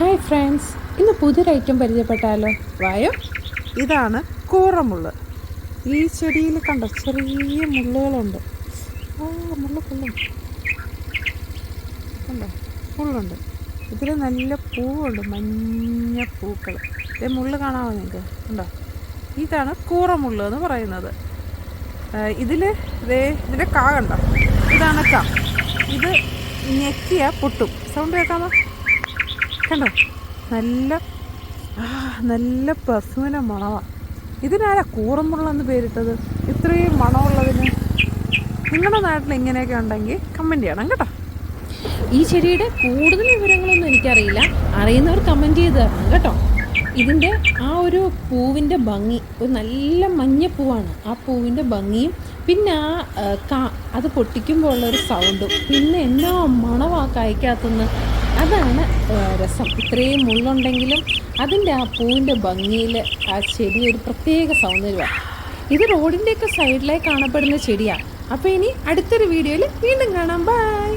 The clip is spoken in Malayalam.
ഹായ് ഫ്രണ്ട്സ് ഇന്ന് പുതിയൊരു ഐറ്റം പരിചയപ്പെട്ടാലോ? വായോ. ഇതാണ് കൂറമുള്ള്. ഈ ചെടിയിൽ കണ്ട? ചെറിയ മുള്ളുകളുണ്ട്. ആ മുള്ള കൊള്ളും കണ്ടോ? ഇതിൽ നല്ല പൂവുണ്ട്. മഞ്ഞ പൂക്കൾ. ഇതേ മുള്ള് കാണാമോ നിങ്ങൾക്ക് കണ്ടോ? ഇതാണ് കൂറമുള്ള് എന്ന് പറയുന്നത്. ഇതിൽ ദേ ഇതിന്റെ കാ കണ്ടോ? ഇതാണ് കാ. ഇത് ഞെക്കിയ പൊട്ടും. സൗണ്ട് കേൾക്കാമോ? കണ്ടോ? നല്ല നല്ല പെർഫ്യൂമിന്റെ മണമാണ് ഇതിനാരാ കൂറമ്പുള്ളെന്ന് പേരിട്ടത്? ഇത്രയും മണമുള്ളതിന് നിങ്ങളുടെ നാട്ടിൽ ഇങ്ങനെയൊക്കെ ഉണ്ടെങ്കിൽ കമന്റ് ചെയ്യണം കേട്ടോ. ഈ ചെടിയുടെ കൂടുതൽ വിവരങ്ങളൊന്നും എനിക്കറിയില്ല. അറിയുന്നവർ കമന്റ് ചെയ്ത് തരണം കേട്ടോ. ഇതിന്റെ ആ ഒരു പൂവിന്റെ ഭംഗി ഒരു നല്ല മഞ്ഞപ്പൂവാണ് ആ പൂവിന്റെ ഭംഗിയും. പിന്നെ ആ കാ അത് പൊട്ടിക്കുമ്പോൾ ഉള്ള ഒരു സൗണ്ടും പിന്നെ എന്നാ മണവാ കായ്ക്കകത്തുനിന്ന്? അതാണ് രസം. ഇത്രയും മുള്ളുണ്ടെങ്കിലും അതിന്റെ ആ പൂവിന്റെ ഭംഗിയിൽ ആ ചെടി ഒരു പ്രത്യേക സൗന്ദര്യമാണ്. ഇത് റോഡിന്റെയൊക്കെ സൈഡിലായി കാണപ്പെടുന്ന ചെടിയാണ്. അപ്പോൾ ഇനി അടുത്തൊരു വീഡിയോയിൽ വീണ്ടും കാണാം. ബൈ!